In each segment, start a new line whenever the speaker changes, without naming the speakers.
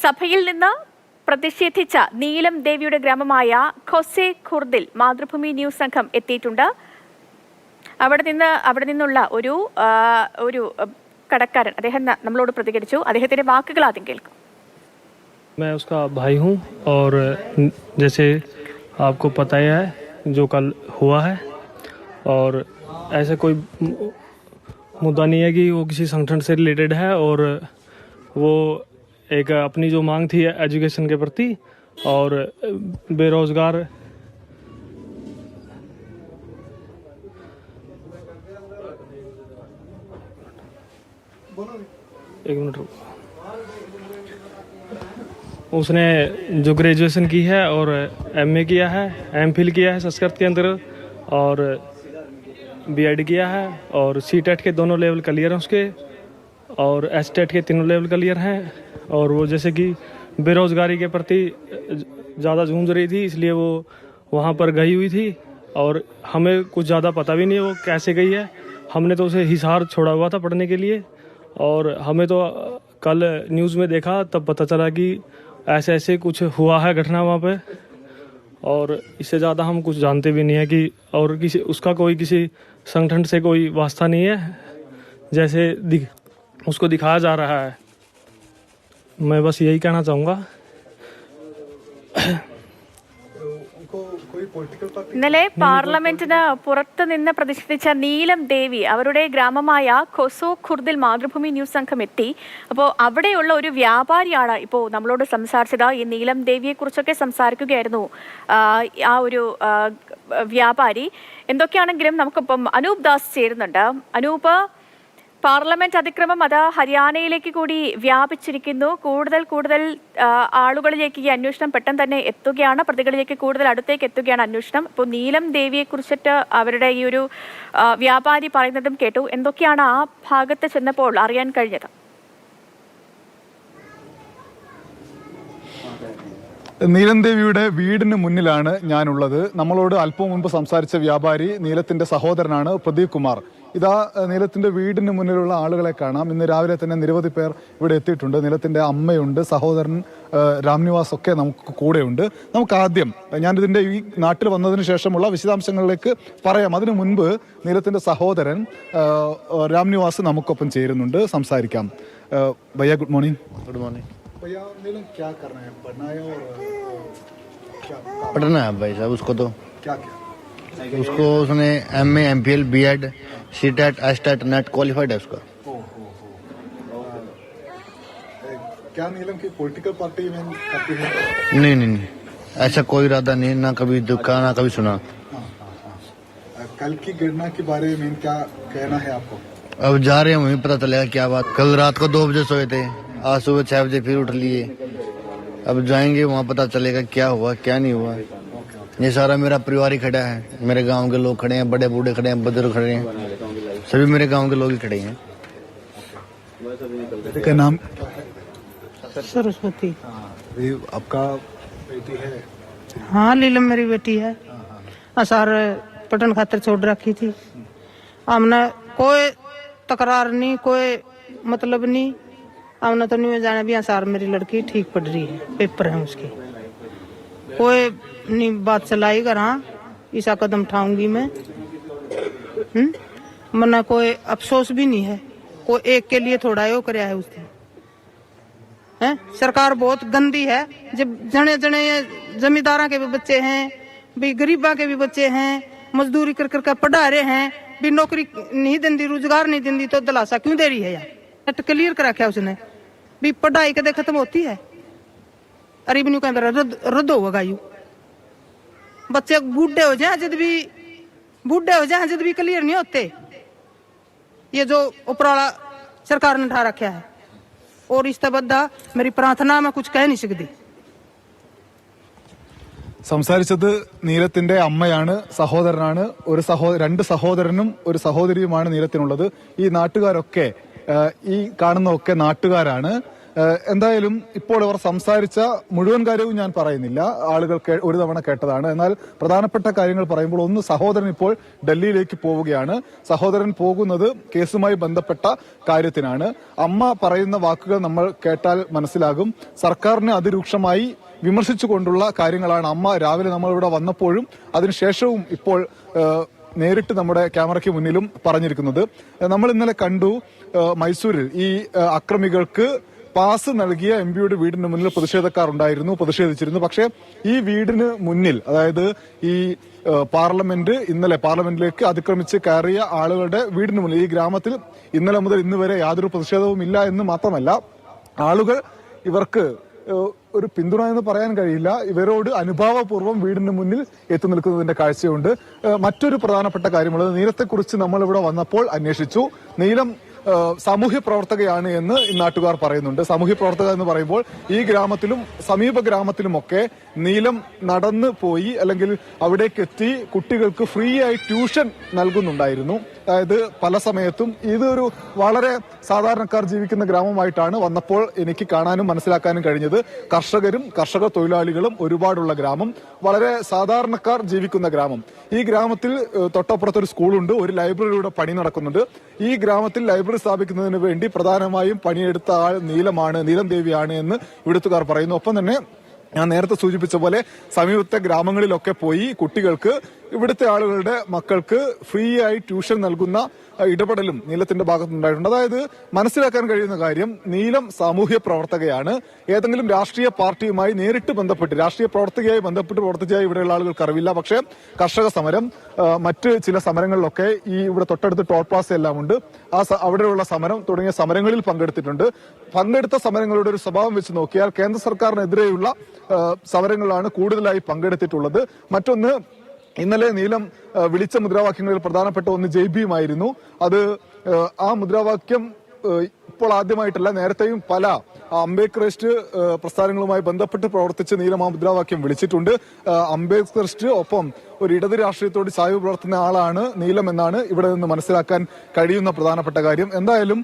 സഭയിൽ നിന്ന് പ്രതിഷേധിച്ച നീലം ദേവിയുടെ ഗ്രാമമായ ഖൊസെ ഖുർദിൽ മാതൃഭൂമി ന്യൂസ് സംഘം എത്തിയിട്ടുണ്ട് അവിടെ നിന്ന് അവിടെ നിന്നുള്ള ഒരു ആ, ഒരു ആ, കടക്കാരൻ അദ്ദേഹം ന- നമ്മളോട് പ്രതികരിച്ചു അദ്ദേഹത്തിന്റെ വാക്കുകൾ ആദ്യം കേൾക്കും
मैं उसका भाई हूँ और जैसे आपको पता ही है जो कल हुआ है और ऐसा कोई मु- मुद्दा नहीं है कि वो किसी संगठन से रिलेटेड है और वो एक अपनी जो मांग थी एजुकेशन के प्रति और बेरोजगार एक मिनट उसने जो ग्रेजुएशन की है और एमए किया है एम किया है, संस्कृत के अंदर और बीएड किया है और सी टेट के दोनों लेवल क्लियर हैं उसके और एस टेट के तीनों लेवल क्लियर हैं। और वो जैसे कि बेरोजगारी के प्रति ज़्यादा जूझ रही थी इसलिए वो वहाँ पर गई हुई थी और हमें कुछ ज़्यादा पता भी नहीं वो कैसे गई है। हमने तो उसे हिसार छोड़ा हुआ था पढ़ने के लिए और हमें तो कल न्यूज़ में देखा तब पता चला कि ऐसे ऐसे कुछ हुआ है घटना वहाँ पे और इससे ज़्यादा हम कुछ जानते भी नहीं है कि और किसी उसका कोई किसी संगठन से कोई वास्ता नहीं है जैसे दिख, उसको दिखाया जा रहा है। मैं बस यही कहना चाहूँगा
ഇന്നലെ പാർലമെന്റിന് പുറത്തു നിന്ന് പ്രതിഷേധിച്ച നീലം ദേവി അവരുടെ ഗ്രാമമായ ഖൊസോ ഖുർദിൽ മാതൃഭൂമി ന്യൂസ് സംഘം എത്തി അപ്പോൾ അവിടെയുള്ള ഒരു വ്യാപാരിയാണ് ഇപ്പോൾ നമ്മളോട് സംസാരിച്ചത് ഈ നീലം ദേവിയെ കുറിച്ചൊക്കെ സംസാരിക്കുകയായിരുന്നു ആ, ആ ഒരു ആ, വ്യാപാരി എന്തൊക്കെയാണെങ്കിലും നമുക്കിപ്പം അനൂപ് ദാസ് ചേരുന്നുണ്ട് അനൂപ് പാർലമെന്റ് അതിക്രമം അത് ഹരിയാനയിലേക്ക് കൂടി വ്യാപിച്ചിരിക്കുന്നു. കൂടുതൽ കൂടുതൽ ആളുകളിലേക്ക് ഈ അന്വേഷണം പെട്ടെന്ന് തന്നെ എത്തുകയാണ്. പ്രതികളിലേക്ക് കൂടുതൽ അടുത്തേക്ക് എത്തുകയാണ് അന്വേഷണം. ഇപ്പോൾ നീലം ദേവിയെ കുറിച്ചിട്ട് അവരുടെ ഈ ഒരു വ്യാപാരി പറയുന്നതും കേട്ടു. എന്തൊക്കെയാണ് ആ ഭാഗത്ത് ചെന്നപ്പോൾ അറിയാൻ കഴിഞ്ഞത്?
നീലൻദേവിയുടെ വീടിന് മുന്നിലാണ് ഞാനുള്ളത്. നമ്മളോട് അല്പം മുൻപ് സംസാരിച്ച വ്യാപാരി നീലത്തിന്റെ സഹോദരനാണ് പ്രദീപ് കുമാർ. ഇതാ നീലത്തിന്റെ വീടിന് മുന്നിലുള്ള ആളുകളെ കാണാം. ഇന്ന് രാവിലെ തന്നെ നിരവധി പേർ ഇവിടെ എത്തിയിട്ടുണ്ട്. നീലത്തിന്റെ അമ്മയുണ്ട് സഹോദരൻ രാംനിവാസ് ഒക്കെ നമുക്ക് കൂടെയുണ്ട്. നമുക്ക് ആദ്യം ഞാനിതിന്റെ ഈ നാട്ടിൽ വന്നതിന് ശേഷമുള്ള വിശദാംശങ്ങളിലേക്ക് പറയാം. അതിനു മുൻപ് നീലത്തിന്റെ സഹോദരൻ രാംനിവാസ് നമുക്കൊപ്പം ചേരുന്നുണ്ട്. സംസാരിക്കാം. Good morning.
Good morning.
भैया नीलम क्या कर रहे हैं? पढ़ना है और क्या
पढ़ना है भाई साहब उसको तो।
क्या क्या?
उसको उसने M A M P L B Ed C TET S TET NET qualified है उसका।
क्या नीलम की पॉलिटिकल पार्टी में है?
नहीं नहीं नहीं। ऐसा कोई इरादा नहीं ना कभी दुखा ना कभी सुना।
कल की घटना के बारे में क्या कहना है आपको?
अब जा रहे हैं वहीं पता चलेगा क्या बात। कल रात को दो बजे सोए थे। आज सुबह छह बजे फिर उठ लिए। अब जाएँगे वहाँ पता चलेगा क्या हुआ क्या नहीं हुआ। ये सारा मेरा परिवार ही खड़ा है। मेरे गाँव के लोग खड़े हैं बड़े बूढ़े खड़े हैं बुज़ुर्ग खड़े हैं। सभी मेरे गाँव के लोग ही खड़े हैं।
क्या नाम?
सरस्वती।
आपका बेटी है?
हाँ लीलम मेरी बेटी है। असार पटन खातर छोड़ रखी थी। हमने कोई तकरार नहीं कोई मतलब नहीं। हमने तो नहीं जाने भी असार मेरी लड़की ठीक पढ़ रही है, पेपर है उसके। कोई नहीं बात चलाई कर हाँ ऐसा कदम उठाऊँगी मैं। हम्म? मना कोई अफसोस भी नहीं है, कोई एक के लिए थोड़ा यो कराया है उसने। हैं? सरकार बहुत गंदी है, जब जने जने जमींदारा के भी बच्चे हैं, भी गरीबा के भी बच्चे हैं, मजदूरी कर कर के पढ़ा रहे हैं, भी नौकरी नहीं देंदी, रोज़गार नहीं देंदी तो दलासा क्यों दे रही है यार? क्लियर कर रखा उसने? भी पढ़ाई कदे खत्म होती है अरीब न्यू के अंदर रद्द रद्द होगा यू बच्चे बूढ़े हो जाए जब भी बूढ़े हो जाए जब भी क्लियर नहीं होते ये जो उपराला सरकार ने उठा रखा है और इस तबद्दा मेरी प्रार्थना मैं कुछ कह नहीं सकती
സംസാരിച്ചത് നീലത്തിന്റെ അമ്മയാണ് സഹോദരനാണ് ഒരു സഹോ രണ്ട് സഹോദരനും ഒരു സഹോദരിയുമാണ് നീലത്തിനുള്ളത് ഈ നാട്ടുകാരൊക്കെ ആ, ഈ കാണുന്നതൊക്കെ നാട്ടുകാരാണ് ഏഹ് എന്തായാലും ഇപ്പോൾ ഇവർ സംസാരിച്ച മുഴുവൻ കാര്യവും ഞാൻ പറയുന്നില്ല. ആളുകൾ ഒരു തവണ കേട്ടതാണ്. എന്നാൽ പ്രധാനപ്പെട്ട കാര്യങ്ങൾ പറയുമ്പോൾ ഒന്ന് സഹോദരൻ ഇപ്പോൾ ഡൽഹിയിലേക്ക് പോവുകയാണ്. സഹോദരൻ പോകുന്നത് കേസുമായി ബന്ധപ്പെട്ട കാര്യത്തിനാണ്. അമ്മ പറയുന്ന വാക്കുകൾ നമ്മൾ കേട്ടാൽ മനസ്സിലാകും. സർക്കാരിനെ അതിരൂക്ഷമായി വിമർശിച്ചുകൊണ്ടുള്ള കാര്യങ്ങളാണ് അമ്മ രാവിലെ നമ്മൾ ഇവിടെ വന്നപ്പോഴും അതിനുശേഷവും ഇപ്പോൾ നേരിട്ട് നമ്മുടെ ക്യാമറയ്ക്ക് മുന്നിലും പറഞ്ഞിരിക്കുന്നത്. നമ്മൾ ഇന്നലെ കണ്ടു മൈസൂരിൽ ഈ അക്രമികൾക്ക് പാസ് നൽകിയ എം പിയുടെ വീടിന് മുന്നിൽ പ്രതിഷേധക്കാർ ഉണ്ടായിരുന്നു പ്രതിഷേധിച്ചിരുന്നു. പക്ഷേ ഈ വീടിന് മുന്നിൽ അതായത് ഈ പാർലമെന്റ് ഇന്നലെ പാർലമെന്റിലേക്ക് അതിക്രമിച്ച് കയറിയ ആളുകളുടെ വീടിന് മുന്നിൽ ഈ ഗ്രാമത്തിൽ ഇന്നലെ മുതൽ ഇന്ന് വരെ യാതൊരു പ്രതിഷേധവും ഇല്ല എന്ന് മാത്രമല്ല ആളുകൾ ഇവർക്ക് ഒരു പിന്തുണ എന്ന് പറയാൻ കഴിയില്ല. ഇവരോട് അനുഭാവപൂർവം വീടിന് മുന്നിൽ എത്തി നിൽക്കുന്നതിന്റെ കാഴ്ചയുണ്ട്. മറ്റൊരു പ്രധാനപ്പെട്ട കാര്യമുള്ളത് നീലത്തെക്കുറിച്ച് നമ്മൾ ഇവിടെ വന്നപ്പോൾ അന്വേഷിച്ചു. നീലം സാമൂഹ്യ പ്രവർത്തകയാണ് എന്ന് നാട്ടുകാർ പറയുന്നുണ്ട്. സാമൂഹ്യ പ്രവർത്തക എന്ന് പറയുമ്പോൾ ഈ ഗ്രാമത്തിലും സമീപ ഗ്രാമത്തിലുമൊക്കെ നീലം നടന്ന് പോയി അല്ലെങ്കിൽ അവിടേക്ക് എത്തി കുട്ടികൾക്ക് ഫ്രീ ആയി ട്യൂഷൻ നൽകുന്നുണ്ടായിരുന്നു. അതായത് പല സമയത്തും ഇതൊരു വളരെ സാധാരണക്കാർ ജീവിക്കുന്ന ഗ്രാമമായിട്ടാണ് വന്നപ്പോൾ എനിക്ക് കാണാനും മനസ്സിലാക്കാനും കഴിഞ്ഞത്. കർഷകരും കർഷക തൊഴിലാളികളും ഒരുപാടുള്ള ഗ്രാമം. വളരെ സാധാരണക്കാർ ജീവിക്കുന്ന ഗ്രാമം. ഈ ഗ്രാമത്തിൽ തൊട്ടപ്പുറത്തൊരു സ്കൂളുണ്ട് ഒരു ലൈബ്രറിയുടെ പണി നടക്കുന്നുണ്ട്. ഈ ഗ്രാമത്തിൽ ലൈബ്രറി സ്ഥാപിക്കുന്നതിന് വേണ്ടി പ്രധാനമായും പണിയെടുത്ത ആൾ നീലമാണ് നീലം ദേവിയാണ് എന്ന് ഇവിടുത്തുകാർ പറയുന്നു. ഒപ്പം തന്നെ ഞാൻ നേരത്തെ സൂചിപ്പിച്ച പോലെ സമീപത്തെ ഗ്രാമങ്ങളിലൊക്കെ പോയി കുട്ടികൾക്ക് ഇവിടുത്തെ ആളുകളുടെ മക്കൾക്ക് ഫ്രീ ആയി ട്യൂഷൻ നൽകുന്ന ഇടപെടലും നീലത്തിന്റെ ഭാഗത്തുനിന്നുണ്ടായിട്ടുണ്ട്. അതായത് മനസ്സിലാക്കാൻ കഴിയുന്ന കാര്യം നീലം സാമൂഹ്യ പ്രവർത്തകയാണ്. ഏതെങ്കിലും രാഷ്ട്രീയ പാർട്ടിയുമായി നേരിട്ട് ബന്ധപ്പെട്ട് രാഷ്ട്രീയ പ്രവർത്തകയായി ബന്ധപ്പെട്ട് പ്രവർത്തിച്ചായി ഇവിടെയുള്ള ആളുകൾക്ക് അറിവില്ല. പക്ഷേ കർഷക സമരം മറ്റ് ചില സമരങ്ങളിലൊക്കെ ഈ ഇവിടെ തൊട്ടടുത്ത് ടോൾ പാസ് എല്ലാം ഉണ്ട്. ആ അവിടെയുള്ള സമരം തുടങ്ങിയ സമരങ്ങളിൽ പങ്കെടുത്തിട്ടുണ്ട്. പങ്കെടുത്ത സമരങ്ങളുടെ ഒരു സ്വഭാവം വെച്ച് നോക്കിയാൽ കേന്ദ്ര സർക്കാരിനെതിരെയുള്ള സമരങ്ങളാണ് കൂടുതലായി പങ്കെടുത്തിട്ടുള്ളത്. മറ്റൊന്ന് ഇന്നലെ നീലം വിളിച്ച മുദ്രാവാക്യങ്ങളിൽ പ്രധാനപ്പെട്ട ഒന്ന് ജെ ബിയുമായിരുന്നു അത് ആ, മുദ്രാവാക്യം ഇപ്പോൾ ആദ്യമായിട്ടല്ല നേരത്തെയും പല അംബേദ്കറിസ്റ്റ് പ്രസ്ഥാനങ്ങളുമായി ബന്ധപ്പെട്ട് പ്രവർത്തിച്ച് നീലം ആ മുദ്രാവാക്യം വിളിച്ചിട്ടുണ്ട്. അംബേദ്കറിസ്റ്റ് ഒപ്പം ഒരു ഇടത് രാഷ്ട്രീയത്തോട് ചായ്വ് പുലർത്തുന്ന ആളാണ് നീലം എന്നാണ് ഇവിടെ നിന്ന് മനസ്സിലാക്കാൻ കഴിയുന്ന പ്രധാനപ്പെട്ട കാര്യം. എന്തായാലും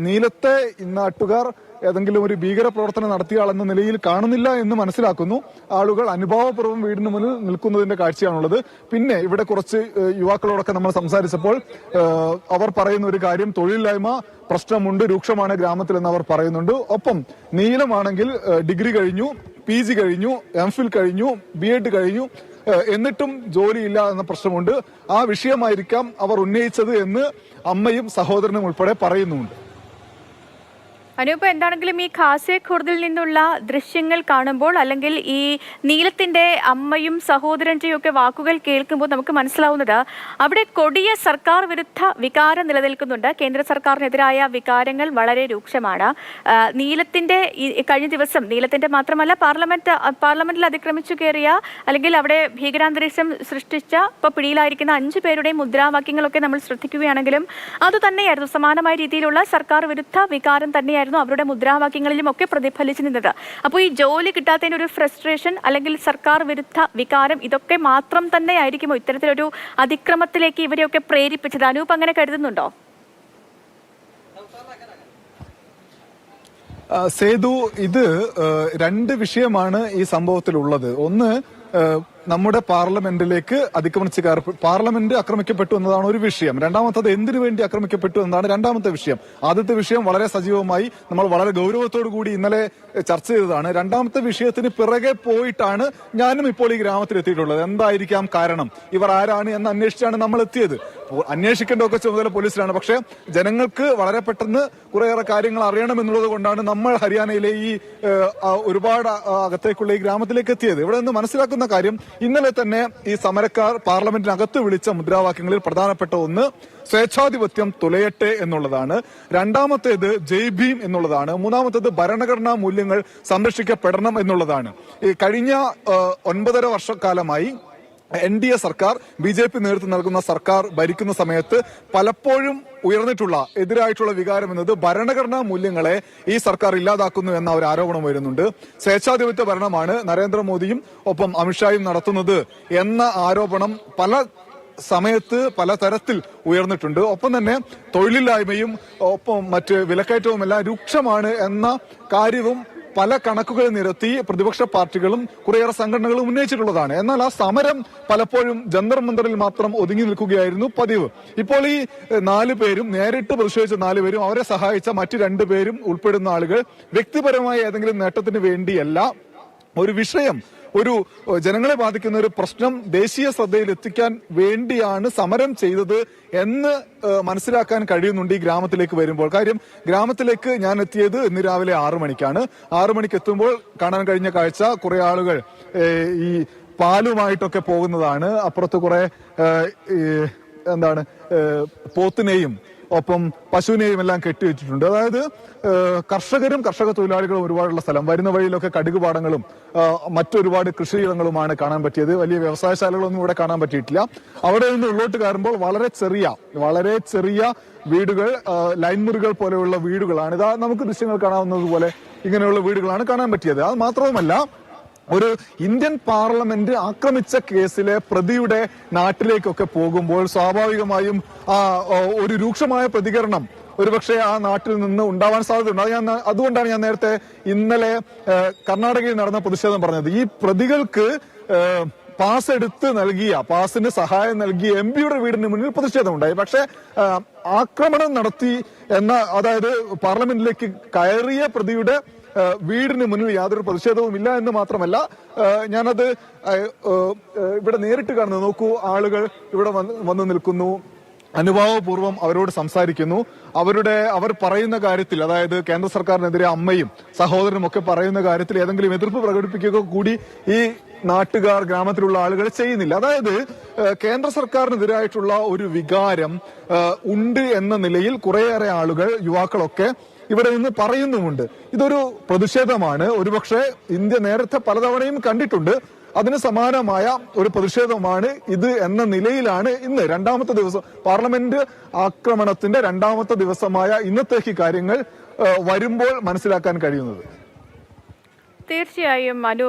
നീലത്തെ ഇന്നാട്ടുകാർ ഏതെങ്കിലും ഒരു ഭീകര പ്രവർത്തനം നടത്തിയ ആളെന്ന നിലയിൽ കാണുന്നില്ല എന്ന് മനസ്സിലാക്കുന്നു. ആളുകൾ അനുഭാവപൂർവം വീടിന് മുന്നിൽ നിൽക്കുന്നതിന്റെ കാഴ്ചയാണുള്ളത്. പിന്നെ ഇവിടെ കുറച്ച് യുവാക്കളോടൊക്കെ നമ്മൾ സംസാരിച്ചപ്പോൾ അവർ പറയുന്ന ഒരു കാര്യം തൊഴിലില്ലായ്മ പ്രശ്നമുണ്ട് രൂക്ഷമാണ് ഗ്രാമത്തിൽ എന്ന് അവർ പറയുന്നുണ്ട്. ഒപ്പം നീലമാണെങ്കിൽ ഡിഗ്രി കഴിഞ്ഞു പി ജി കഴിഞ്ഞു എം ഫിൽ കഴിഞ്ഞു ബി എഡ് കഴിഞ്ഞു എന്നിട്ടും ജോലിയില്ല എന്ന പ്രശ്നമുണ്ട്. ആ വിഷയമായിരിക്കാം അവർ ഉന്നയിച്ചത് എന്ന് അമ്മയും സഹോദരനും ഉൾപ്പെടെ പറയുന്നുണ്ട്
അനൂപ് എന്താണെങ്കിലും ഈ ഖാസെ ഖുർദിൽ നിന്നുള്ള ദൃശ്യങ്ങൾ കാണുമ്പോൾ അല്ലെങ്കിൽ ഈ നീലത്തിന്റെ അമ്മയും സഹോദരന്റെയും ഒക്കെ വാക്കുകൾ കേൾക്കുമ്പോൾ നമുക്ക് മനസ്സിലാവുന്നത് അവിടെ കൊടിയ സർക്കാർ വിരുദ്ധ വികാരം നിലനിൽക്കുന്നുണ്ട്. കേന്ദ്ര സർക്കാരിനെതിരായ വികാരങ്ങൾ വളരെ രൂക്ഷമാണ്. നീലത്തിന്റെ കഴിഞ്ഞ ദിവസം നീലത്തിന്റെ മാത്രമല്ല പാർലമെന്റ് പാർലമെന്റിൽ അതിക്രമിച്ചു കയറിയ അല്ലെങ്കിൽ അവിടെ ഭീകരാന്തരീക്ഷം സൃഷ്ടിച്ച ഇപ്പൊ പിടിയിലായിരിക്കുന്ന അഞ്ചു പേരുടെയും മുദ്രാവാക്യങ്ങളൊക്കെ നമ്മൾ ശ്രദ്ധിക്കുകയാണെങ്കിലും അതുതന്നെയായിരുന്നു സമാനമായ രീതിയിലുള്ള സർക്കാർ വിരുദ്ധ വികാരം തന്നെയായിരുന്നു അവരുടെ മുദ്രാവാക്യങ്ങളിലും ഒക്കെ പ്രതിഫലിച്ചു നിന്നത്. അപ്പോൾ ഈ ജോലി കിട്ടാത്തതിന്റെ ഒരു ഫ്രസ്ട്രേഷൻ അല്ലെങ്കിൽ സർക്കാർ വിരുദ്ധ വികാരം ഇതൊക്കെ മാത്രം തന്നെ ആയിരിക്കുമോ ഇത്തരത്തിലൊരു അതിക്രമത്തിലേക്ക് ഇവരെയൊക്കെ പ്രേരിപ്പിച്ചത്? അനൂപ് അങ്ങനെ കരുതുന്നുണ്ടോ?
സേതു ഇത് രണ്ട് വിഷയമാണ് ഈ സംഭവത്തിലുള്ളത്. ഒന്ന് നമ്മുടെ പാർലമെന്റിലേക്ക് അതിക്രമിച്ച് കയറി പാർലമെന്റ് ആക്രമിക്കപ്പെട്ടു എന്നതാണ് ഒരു വിഷയം. രണ്ടാമത്തത് എന്തിനു വേണ്ടി ആക്രമിക്കപ്പെട്ടു എന്നതാണ് രണ്ടാമത്തെ വിഷയം. ആദ്യത്തെ വിഷയം വളരെ സജീവമായി നമ്മൾ വളരെ ഗൗരവത്തോടു കൂടി ഇന്നലെ ചർച്ച ചെയ്തതാണ്. രണ്ടാമത്തെ വിഷയത്തിന് പിറകെ പോയിട്ടാണ് ഞാനും ഇപ്പോൾ ഈ ഗ്രാമത്തിൽ എത്തിയിട്ടുള്ളത് എന്തായിരിക്കാം കാരണം? ഇവർ ആരാണ് എന്ന് അന്വേഷിച്ചാണ് നമ്മൾ എത്തിയത് അന്വേഷിക്കേണ്ടതൊക്കെ ചുമതല പോലീസിലാണ്. പക്ഷേ ജനങ്ങൾക്ക് വളരെ പെട്ടെന്ന് കുറേയേറെ കാര്യങ്ങൾ അറിയണമെന്നുള്ളത് കൊണ്ടാണ് നമ്മൾ ഹരിയാനയിലെ ഈ ഒരുപാട് അകത്തേക്കുള്ള ഈ ഗ്രാമത്തിലേക്ക് എത്തിയത്. ഇവിടെ നിന്ന് മനസ്സിലാക്കുന്ന കാര്യം ഇന്നലെ തന്നെ ഈ സമരക്കാർ പാർലമെന്റിനകത്ത് വിളിച്ച മുദ്രാവാക്യങ്ങളിൽ പ്രധാനപ്പെട്ട ഒന്ന് സ്വേച്ഛാധിപത്യം തുലയട്ടെ എന്നുള്ളതാണ്. രണ്ടാമത്തേത് ജയ് ഭീം എന്നുള്ളതാണ്. മൂന്നാമത്തേത് ഭരണഘടനാ മൂല്യങ്ങൾ സംരക്ഷിക്കപ്പെടണം എന്നുള്ളതാണ്. ഈ കഴിഞ്ഞ ഒൻപതര വർഷക്കാലമായി എൻ ഡി എ സർക്കാർ ബി ജെ പി നേതൃത്വം നൽകുന്ന സർക്കാർ ഭരിക്കുന്ന സമയത്ത് പലപ്പോഴും ഉയർന്നിട്ടുള്ള എതിരായിട്ടുള്ള വികാരം എന്നത് ഭരണഘടനാ മൂല്യങ്ങളെ ഈ സർക്കാർ ഇല്ലാതാക്കുന്നു എന്ന ഒരു ആരോപണം വരുന്നുണ്ട്. സ്വേച്ഛാധിപത്യ ഭരണമാണ് നരേന്ദ്രമോദിയും ഒപ്പം അമിത്ഷായും നടത്തുന്നത് എന്ന ആരോപണം പല സമയത്ത് പല തരത്തിൽ ഉയർന്നിട്ടുണ്ട്. ഒപ്പം തന്നെ തൊഴിലില്ലായ്മയും ഒപ്പം മറ്റ് വിലക്കയറ്റവും എല്ലാം രൂക്ഷമാണ് എന്ന കാര്യവും പല കണക്കുകൾ നിരത്തി പ്രതിപക്ഷ പാർട്ടികളും കുറേയേറെ സംഘടനകളും ഉന്നയിച്ചിട്ടുള്ളതാണ്. എന്നാൽ ആ സമരം പലപ്പോഴും ജന്തർ മന്ദറിൽ മാത്രം ഒതുങ്ങി നിൽക്കുകയായിരുന്നു പതിവ്. ഇപ്പോൾ ഈ നാല് പേരും നേരിട്ട് പ്രതിഷേധിച്ച നാല് പേരും അവരെ സഹായിച്ച മറ്റു രണ്ടു പേരും ഉൾപ്പെടുന്ന ആളുകൾ വ്യക്തിപരമായ ഏതെങ്കിലും നേട്ടത്തിന് വേണ്ടിയല്ല ഒരു വിഷയം ഒരു ജനങ്ങളെ ബാധിക്കുന്ന ഒരു പ്രശ്നം ദേശീയ ശ്രദ്ധയിൽ എത്തിക്കാൻ വേണ്ടിയാണ് സമരം ചെയ്തത് എന്ന് മനസ്സിലാക്കാൻ കഴിയുന്നുണ്ട് ഈ ഗ്രാമത്തിലേക്ക് വരുമ്പോൾ. കാര്യം ഗ്രാമത്തിലേക്ക് ഞാൻ എത്തിയത് ഇന്ന് രാവിലെ ആറു മണിക്കാണ്. ആറു മണിക്ക് എത്തുമ്പോൾ കാണാൻ കഴിഞ്ഞ കാഴ്ച കുറെ ആളുകൾ ഈ പാലുമായിട്ടൊക്കെ പോകുന്നതാണ്. അപ്പുറത്ത് കുറെ എന്താണ് പോത്തിനെയും ഒപ്പം പശുവിനെയും എല്ലാം കെട്ടിവെച്ചിട്ടുണ്ട്. അതായത് കർഷകരും കർഷക തൊഴിലാളികളും ഒരുപാടുള്ള സ്ഥലം. വരുന്ന വഴിയിലൊക്കെ കടുക് പാടങ്ങളും മറ്റൊരുപാട് കൃഷിയിടങ്ങളുമാണ് കാണാൻ പറ്റിയത്. വലിയ വ്യവസായശാലകളൊന്നും ഇവിടെ കാണാൻ പറ്റിയിട്ടില്ല. അവിടെ നിന്ന് ഉള്ളോട്ട് കയറുമ്പോൾ വളരെ ചെറിയ വളരെ ചെറിയ വീടുകൾ ലൈൻ മുറികൾ പോലെയുള്ള വീടുകളാണ്. ഇതാ നമുക്ക് ദൃശ്യങ്ങൾ കാണാവുന്നതുപോലെ ഇങ്ങനെയുള്ള വീടുകളാണ് കാണാൻ പറ്റിയത്. അത് മാത്രവുമല്ല ഒരു ഇന്ത്യൻ പാർലമെന്റ് ആക്രമിച്ച കേസിലെ പ്രതിയുടെ നാട്ടിലേക്കൊക്കെ പോകുമ്പോൾ സ്വാഭാവികമായും ഒരു രൂക്ഷമായ പ്രതികരണം ഒരുപക്ഷെ ആ നാട്ടിൽ നിന്ന് ഉണ്ടാവാൻ സാധ്യതയുണ്ട്. അത് ഞാൻ അതുകൊണ്ടാണ് ഞാൻ നേരത്തെ ഇന്നലെ കർണാടകയിൽ നടന്ന പ്രതിഷേധം പറഞ്ഞത്. ഈ പ്രതികൾക്ക് പാസ് എടുത്ത് നൽകിയ പാസിന് സഹായം നൽകിയ എം പിയുടെ വീടിന് മുന്നിൽ പ്രതിഷേധമുണ്ടായി. പക്ഷേ ആക്രമണം നടത്തി എന്ന അതായത് പാർലമെന്റിലേക്ക് കയറിയ പ്രതിയുടെ വീടിന് മുന്നിൽ യാതൊരു പ്രതിഷേധവും ഇല്ല എന്ന് മാത്രമല്ല ഞാനത് ഇവിടെ നേരിട്ട് കാണുന്നു നോക്കൂ ആളുകൾ ഇവിടെ വന്ന് നിൽക്കുന്നു. അനുഭാവപൂർവം അവരോട് സംസാരിക്കുന്നു. അവരുടെ അവർ പറയുന്ന കാര്യത്തിൽ അതായത് കേന്ദ്ര സർക്കാരിനെതിരെ അമ്മയും സഹോദരനും ഒക്കെ പറയുന്ന കാര്യത്തിൽ ഏതെങ്കിലും എതിർപ്പ് പ്രകടിപ്പിക്കുക കൂടി ഈ നാട്ടുകാർ ഗ്രാമത്തിലുള്ള ആളുകൾ ചെയ്യുന്നില്ല. അതായത് കേന്ദ്ര സർക്കാരിനെതിരായിട്ടുള്ള ഒരു വികാരം ഉണ്ട് എന്ന നിലയിൽ കുറേയേറെ ആളുകൾ യുവാക്കളൊക്കെ ഇവിടെ നിന്ന് പറയുന്നുമുണ്ട്. ഇതൊരു പ്രതിഷേധമാണ്. ഒരുപക്ഷെ ഇന്ത്യ നേരത്തെ പലതവണയും കണ്ടിട്ടുണ്ട്. അതിന് സമാനമായ ഒരു പ്രതിഷേധമാണ് ഇത് എന്ന നിലയിലാണ് ഇന്ന് രണ്ടാമത്തെ ദിവസം പാർലമെന്റ് ആക്രമണത്തിന്റെ രണ്ടാമത്തെ ദിവസമായ ഇന്നത്തേക്ക് കാര്യങ്ങൾ വരുമ്പോൾ മനസ്സിലാക്കാൻ കഴിയുന്നത്.
തീർച്ചയായും അനു